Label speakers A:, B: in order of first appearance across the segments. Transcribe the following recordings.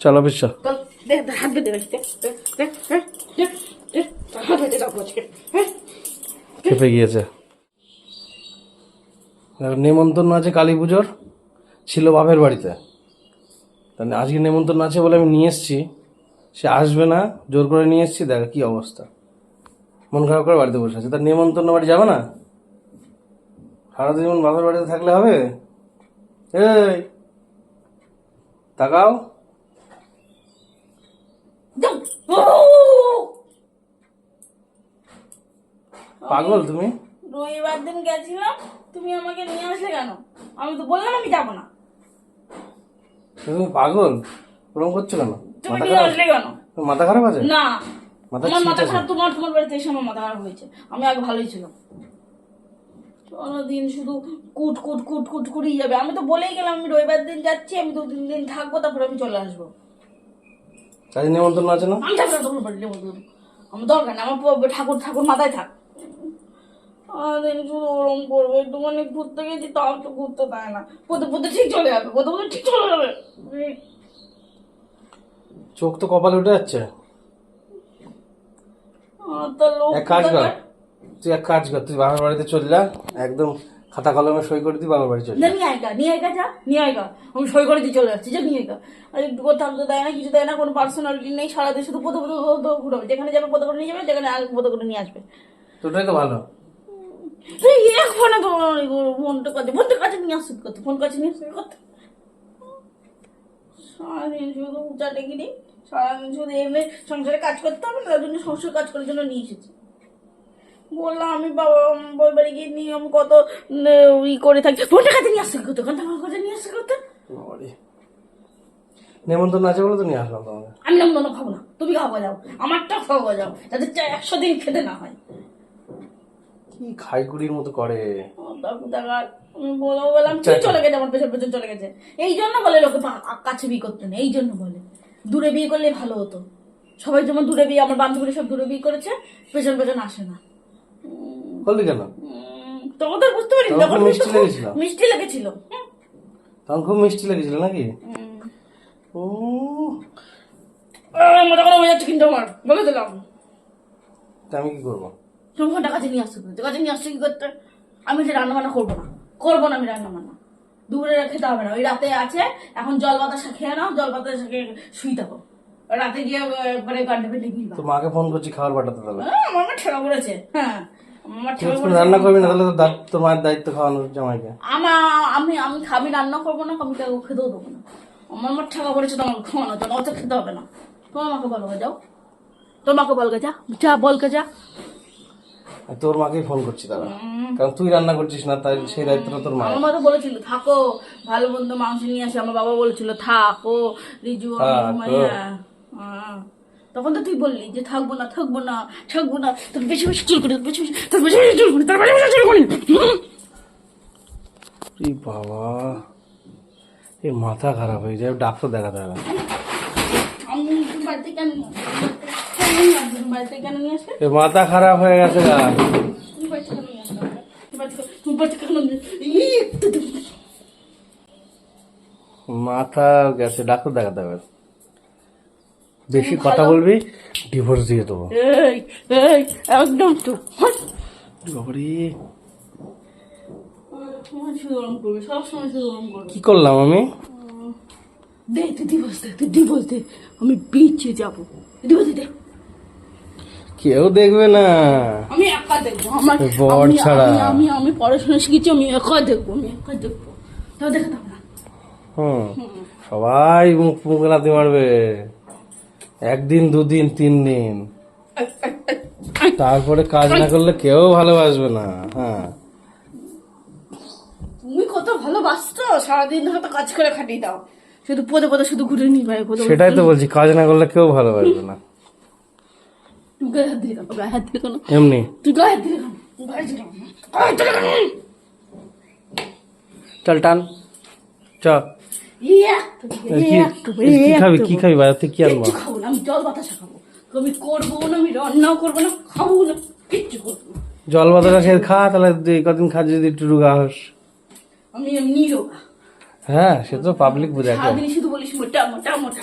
A: চল
B: অফিস
A: হাত বেঁধে দে হ্যাঁ হ্যাঁ।
B: খেপে গিয়েছে। আর নেমন্তন্ন আছে কালী পুজোর ছিল বাপের বাড়িতে। তাহলে আজকে নেমন্তন্ন আছে বলে আমি নিয়ে এসেছি। সে আসবে না জোর করে নিয়ে এসেছি দেখ কি অবস্থা। মন খারাপ করে বাড়িতে বসে আছে। তার নেমন্তন্ন বাড়ি যাবে না? সারাদিন যেমন বাপের বাড়িতে থাকলে হবে এই তাকাও। পাগল তুমি?
A: রবিবার দিন গেছিলাম তুমি আমাকে নিয়ে আসলে কেন? আমি তো বললাম আমি যাব না।
B: তুমি পাগল? ওরকম করছ কেন?
A: তুমি
B: মাথা
A: নিয়ে আসলে কেন?
B: মাথা খারাপ আছে?
A: না।
B: মাথা
A: মাথা খারাপ তোমার তোমার বাড়িতে এসে আমার মাথা খারাপ হয়েছে। আমি আগে ভালোই ছিলাম। দিন শুধু কুট কুট কুট কুট করেই যাবে। আমি তো বলেই গেলাম আমি রবিবার দিন যাচ্ছি আমি দু তিন দিন থাকব তারপরে আমি চলে আসব।
B: কাজে নেমন্তন্ন আছে না?
A: আমি থাকব না তোমার বাড়িতে বলব আমার দরকার না আমার ঠাকুর ঠাকুর মাথায় থাক। দিন শুধু ওরম করবে একটুখানি ঘুরতে গেছি তাও তো ঘুরতে দেয় না। পথে পথে ঠিক চলে যাবে পথে পথে ঠিক চলে যাবে।
B: চোখ তো কপালে উঠে যাচ্ছে।
A: আর তার লোক
B: এক কাজ কর? তুই এক কাজ কর তুই বাবার বাড়িতে চল যা একদম খাতা কলমে সই করে দিই বাবার বাড়ি চল
A: নিয়ে আয়গা নিয়ে আয়গা যা নিয়ে আয়গা আমি সই করে দিয়ে চলে যাচ্ছি যা নিয়ে আয়গা আর একটু কথা তো দেয় না কিছু দেয় না কোনো পার্সোনালিটি নেই শুধু পথে পথে পথে ঘুরাবে যেখানে যাবে পথে করে নিয়ে যাবে যেখানে আসবে পথে করে নিয়ে আসবে।
B: তোটাই তো ভালো।
A: এই এক ফোনে তো ফোনটা কাছে ফোনটা কাছে নিয়ে আসুক করতে ফোন কাছে নিয়ে আসুক করতে সারাদিন শুধু উচাটেগিরি সারাদিন শুধু এমনি সংসারে কাজ করতে হবে না তার জন্য সংসার কাজ করার জন্য নিয়ে এসেছি। বললাম আমি বাবা বই বাড়ি গিয়ে নিয়ে আমি কত ই করে থাকি। ফোনটা কাছে নিয়ে আসুক করতে কোনটা আমার কাছে নিয়ে করতে
B: বাবারে। নেমন্তন্ন আছে বলে তো নিয়ে আসলাম তোমাকে।
A: আমি নাম মনে খাব না। তুমি খাওয়া যাও আমারটা খাওয়া যাও যাতে একশো দিন খেতে না হয়।
B: কি খাইকুড়ির মতো করে।
A: বললাম চলে গেছে? আমার পেছন পেছন চলে গেছে। এই জন্য বলে লোকে কাছে বিয়ে করতে নেই এই জন্য বলে। দূরে বিয়ে করলে ভালো হতো। সবাই যেমন দূরে বিয়ে আমার বান্ধবীরা সব দূরে বিয়ে করেছে পেছন পেছন আসে না।
B: বললি কেন?
A: তো আর বুঝতে পারি
B: তখন মিষ্টি লেগেছিল।
A: মিষ্টি লেগেছিল।
B: তখন খুব মিষ্টি লেগেছিল নাকি? ও
A: মাথা গরম হয়ে যাচ্ছে কিন্তু আমার বলে দিলাম।
B: আমি কি করব?
A: তুমি ফোনটা কাছে নিয়ে আসতে করতে কাছে নিয়ে কি করতে? আমি যে রান্না বান্না করব না করব না আমি রান্না বান্না দুপুরে খেতে হবে না ওই রাতে আছে এখন জল বাতাসা খেয়ে নাও জল বাতাসা খেয়ে শুই থাকো। রাতে গিয়ে একবারে গান্ডে পেটে গিলবা
B: তোর মাকে ফোন করছি খাবার পাঠাতে তাহলে।
A: হ্যাঁ, আমার মা ঠেকা পড়েছে হ্যাঁ।
B: রান্না করবি না তাহলে তো তোর মায়ের দায়িত্ব খাওয়ানোর জামাইকে।
A: আমা আমি আমি আমি রান্না করব না আমি কাউকে খেতেও দেবো না। আমার মা ঠেকা পড়েছে তোমার অত খেতে হবে না। তোমার মাকে বলবে যাও। তোর মাকে যা যা বলকে যা।
B: তোর মাকেই ফোন করছি দাদা কারণ তুই রান্না করছিস না তাই সেই দায়িত্বটা তোর মায়ের।
A: আমার মা তো বলেছিল থাকো ভালো বন্ধু মাংস নিয়ে আসে। আমার বাবা বলেছিল থাকো রিজু হ্যাঁ। তখন তো তুই বললি যে থাকব না থাকব না থাকব না। তোর বেশি বেশি চুল করি বেশি বেশি তোর বেশি বেশি চুল করি, তোর বেশি বেশি চুল করি।
B: বাবা এই মাথা খারাপ হয়ে যায়, ডাক্তার দেখাতে হবে। মাথা খারাপ হয়ে গেছে। মাথা গেছে, ডাক্তার দেখাতে হবে। বেশি কথা বলবি ডিভোর্স দিয়ে দেবো।
A: একদম তো।
B: বাবারে। কি করলাম আমি?
A: দে তুই দিবস দে তুই দিবস দে আমি বিচে যাব। দিবস দে।
B: কেউ দেখবে না।
A: আমি একা দেখব আমার
B: বর ছাড়া।
A: আমি আমি পড়াশোনা শিখেছি আমি একা দেখব আমি একা দেখব। তাও না।
B: হুম সবাই মুখ মুখ লাথি মারবে। একদিন দুদিন তিন দিন তারপরে কাজ না করলে কেউ ভালোবাসবে না হ্যাঁ।
A: তুমি কত ভালোবাসতো? সারাদিন হয়তো কাজ করে খাটিয়ে দাও। শুধু পদে পদে শুধু ঘুরে নিই ভাই
B: সেটাই তো বলছি কাজ না করলে কেউ ভালোবাসবে না। এমনি? চল টান। চ। কি কি খাবি? আনব?
A: খাব না আমি জল বাতাসা খাব। আমি করব না আমি রান্নাও করব না খাব না কিচ্ছু করব
B: জল বাতাসা খেয়ে খা তাহলে কদিন খা যদি একটু রুগা হস।
A: আমি এমনি রোগা।
B: হ্যাঁ সে তো পাবলিক বুঝে
A: শুধু বলিস মোটা মোটা মোটা।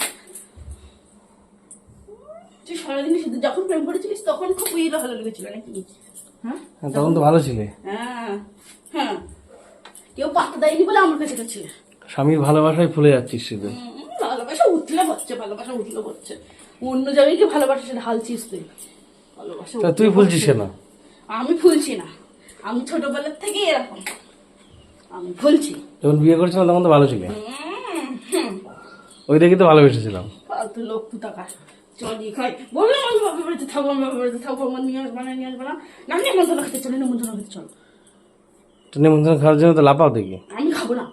A: তুই সারাদিন শুধু যখন প্রেম করেছিলিস তখন খুব ইয়ে ভালো লেগেছিল নাকি? হ্যাঁ?
B: হ্যাঁ, তখন তো ভালো ছিলে।
A: হ্যাঁ হ্যাঁ। কেউ পাত্তা দেয়নি বলে আমার কাছে ছিল
B: স্বামীর ভালোবাসায় ফুলে যাচ্ছিস শুধু।
A: ভালোবাসা উঠলে হচ্ছে ভালোবাসা উঠলে হচ্ছে। অন্য জায়গায় কি ভালোবাসা সেটা হালছিস তুই। ভালোবাসা
B: তুই ফুলছিস। কেন?
A: আমি ফুলছি না। আমি ছোটবেলার থেকে এরকম। আমি ফুলছি।
B: যখন বিয়ে করেছিলাম তখন তো ভালো ছিলে। ওই দেখি তো ভালোবেসেছিলাম।
A: ফালতু লোক তু টাকা চলি খাই। বললাম আমি বাপের বাড়িতে থাকব আমি বাপের বাড়িতে থাকব আমার নিয়ে আসব না নিয়ে আসব না। না নেমন্তন্ন খেতে চলো নেমন্তন্ন খেতে চলো।
B: তো নেমন্তন্ন খাওয়ার জন্য তো লাপাও দেখি।
A: আমি খাব না।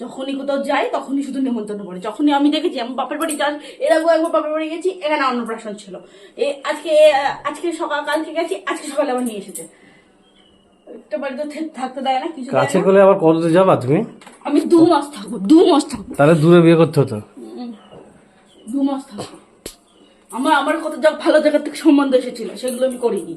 A: যখনই কোথাও যাই তখনই শুধু নেমন্তন্ন করে। যখনই আমি দেখেছি আমার বাপের বাড়ি যান এর একবার বাপের বাড়ি গেছি এখানে অন্নপ্রাশন ছিল। এ আজকে আজকে সকাল কালকে গেছি আজকে সকালে আবার নিয়ে এসেছে। একটা বাড়িতে থে- থাকতে দেয় না কিছু
B: আবার কতদিন যাবা তুমি?
A: আমি দু মাস থাকব দু মাস থাকব।
B: তাহলে দূরে বিয়ে করতে হতো?
A: দু মাস থাকব। আমার আমার কত যা ভালো জায়গার থেকে সম্বন্ধ এসেছিল সেগুলো আমি করিনি।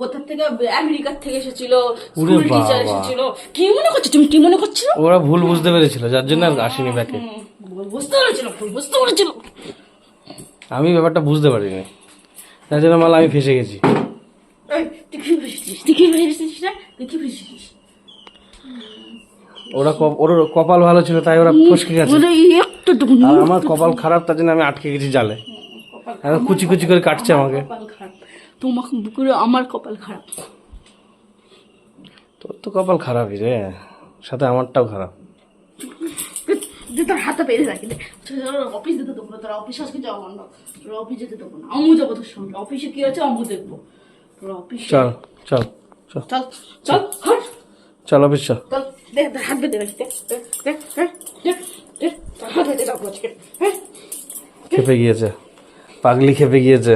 A: কোথা থেকে? আমেরিকার থেকে এসেছিল স্কুল টিচার এসেছিল। কি মনে করছ? তুমি কি মনে করছ
B: ওরা ভুল বুঝতে পেরেছিল যার জন্য আর আসেনি ব্যাকে
A: বুঝতে পেরেছিল ভুল বুঝতে পেরেছিল।
B: আমি ব্যাপারটা বুঝতে পারিনি। যার জন্য মালা আমি ফেসে গেছি।
A: ফেসেছিস
B: ওরা ওর কপাল ভালো ছিল তাই ওরা ফসকে গেছে। আর আমার কপাল খারাপ তার জন্য আমি আটকে গেছি জালে। কুচি কুচি করে কাটছে আমাকে।
A: তোমাকে বুকুরে আমার কপাল খারাপ।
B: তোর তো কপাল খারাপই রে। সাথে আমারটাও খারাপ।
A: যে তোর হাতে পেরে রাখি অফিস যেতে দেবো না তোর অফিস আজকে যাওয়া বন্ধ। তোর অফিস যেতে দেবো না। আমু যাব তোর সঙ্গে অফিসে কি আছে আমু দেখব। তোর অফিস
B: চল চল চল।
A: চল চল
B: অফিস চল।
A: চল। দেখ হাত বেঁধে রাখি
B: খেপে গিয়েছে। পাগলি খেপে গিয়েছে।